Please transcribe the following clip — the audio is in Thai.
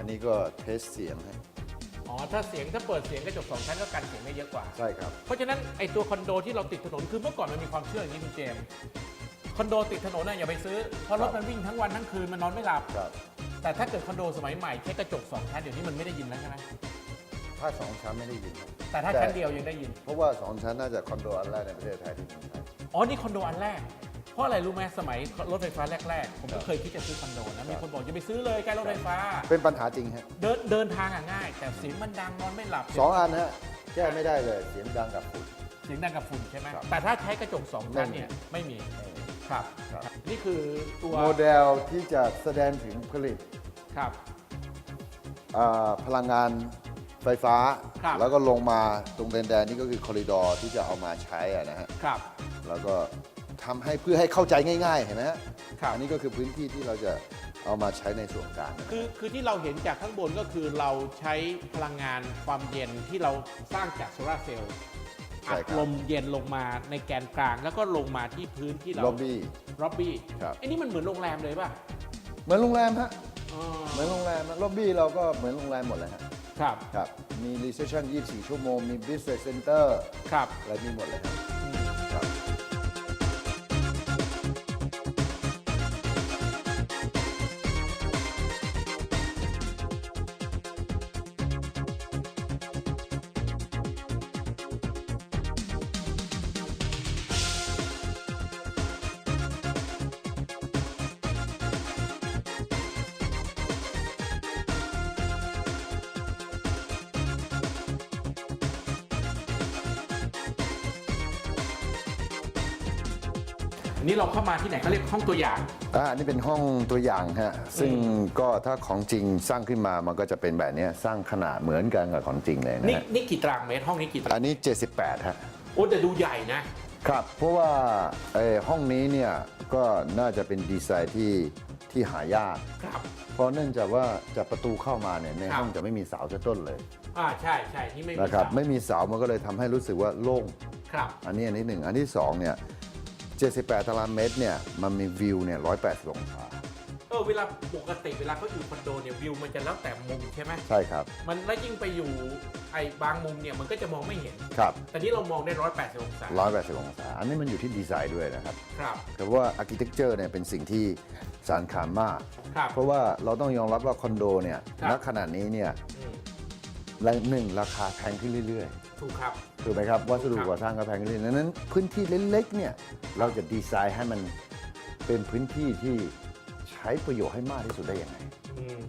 อันนี้ก็เทสเสียงฮะอ๋อ ถ้าเสียงถ้าเปิดเสียงกระจกสองชั้นก็กันเสียงได้เยอะกว่า ใช่ครับ เพราะฉะนั้นไอตัวคอนโดที่เราติดถนนคือเมื่อก่อนมันมีความเชื่ออย่างนี้คุณเจมส์คอนโดติดถนนน่ะอย่าไปซื้อเพราะรถมันวิ่งทั้งวันทั้งคืนมันนอนไม่หลับ ครับ แต่ถ้าเกิดคอนโดสมัยใหม่ใช้กระจกสองชั้นเดี๋ยวนี้มันไม่ได้ยินแล้วใช่ไหมถ้าสองชั้นไม่ได้ยินครับแต่ถ้าชั้นเดียวยังได้ยิน เพราะว่าสองชั้นน่าจะคอนโดอันแรกในประเทศไทยที่ผมใช้อ๋อนี่คอนโดอันแรกเพ ราะอะไรรู้ไหมสมัยรถไฟฟ้าแรก ๆ ผมก็เคยคิดจะซื้อคอนโดนะมีคนบอกอย่าไปซื้อเลยใกล้รถไฟฟ้า เป็นปัญหาจริงฮะเดินเดินทางอะง่าย แต่เสียงมันดังนอนไม่หลับสองอันฮะแก้ไม่ได้เลยเสียงดังกับฝุ่น เสียงดังกับฝุ่นใช่ไหมครับ แต่ถ้าใช้กระจกสองชั้นเนี่ยไม่มีครับครับ นี่คือตัวโมเดลที่จะแสดงถึงผลิตครับอ่าพลังงานไฟฟ้า ครับ แล้วก็ลงมาตรงแดนๆนี่ก็คือคอริดอร์ที่จะเอามาใช้อะนะฮะ ครับ แล้วก็ ทำให้เพื่อให้เข้าใจง่ายๆ เห็นไหมฮะครับ อันนี้ก็คือพื้นที่ที่เราจะเอามาใช้ในส่วนกลางนะคือคือที่เราเห็นจากข้างบนก็คือเราใช้พลังงานความเย็นที่เราสร้างจากโซลาร์เซลล์อัดลมเย็นลงมาในแกนกลาง แล้วก็ลงมาที่พื้นที่เราล็อบบี้ร็อบบี้ครับอันนี้มันเหมือนโรงแรมเลยป่ะเหมือนโรงแรมฮะอ๋อเหมือนโรงแรมล็อบบี้เราก็เหมือนโรงแรมหมดเลยฮะครับ ครับมีรีเซพชัน24 ชั่วโมง มี business center ครับอะไรมีหมดเลยครับครั อันนี้เราเข้ามาที่ไหนเขาเรียกห้องตัวอย่าง อ่าอันนี้เป็นห้องตัวอย่างฮะ ซึ่งก็ถ้าของจริงสร้างขึ้นมา มันก็จะเป็นแบบเนี้ยสร้างขนาดเหมือนกันกับของจริงเลยนะนี่ฮะนี่กี่ตารางเมตรห้องนี้กี่ตารางอันนี้ 78ฮะ โอ้แต่ดูใหญ่นะ ครับ เพราะว่าเอ่อห้องนี้เนี่ยก็น่าจะเป็นดีไซน์ที่ที่หายาก ครับ เพราะเนื่องจากว่าจากประตูเข้ามาเนี่ยในครับห้องจะไม่มีเสาจะต้นเลยอ่าใช่ใช่ที่ไม่มีนะครับ เสาไม่มีเสามันก็เลยทำให้รู้สึกว่าโล่ง ครับ อันนี้อันที่หนึ่งอันที่สองเนี่ย 78 ตารางเมตรเนี่ยมันมีวิวเนี่ย180องศาเออเวลาปกติเวลาเขาอยู่คอนโดเนี่ยวิวมันจะแล้วแต่มุมใช่ไหมใช่ครับ มันแล้วยิ่งไปอยู่ไอ้บางมุมเนี่ยมันก็จะมองไม่เห็น ครับแต่นี่เรามองได้ร้อยแปดสิบองศา180องศา อันนี้มันอยู่ที่ดีไซน์ด้วยนะครับครับ แต่ว่าอาร์เคเต็กเจอร์เนี่ยเป็นสิ่งที่สำคัญมาก ครับ เพราะว่าเราต้องยอมรับว่าคอนโดเนี่ยครับ ณขณะนี้เนี่ย อืม และหนึ่งราคาแพงขึ้นเรื่อยถูกครับ ๆถูกไหมครับวัสดุครับก่อสร้างก็แพงขึ้นเรื่อยๆดังนั้น พื้นที่เล็กๆเนี่ยเราจะดีไซน์ให้มันเป็นพื้นที่ที่ใช้ประโยชน์ให้มากที่สุดได้ยังไง อืม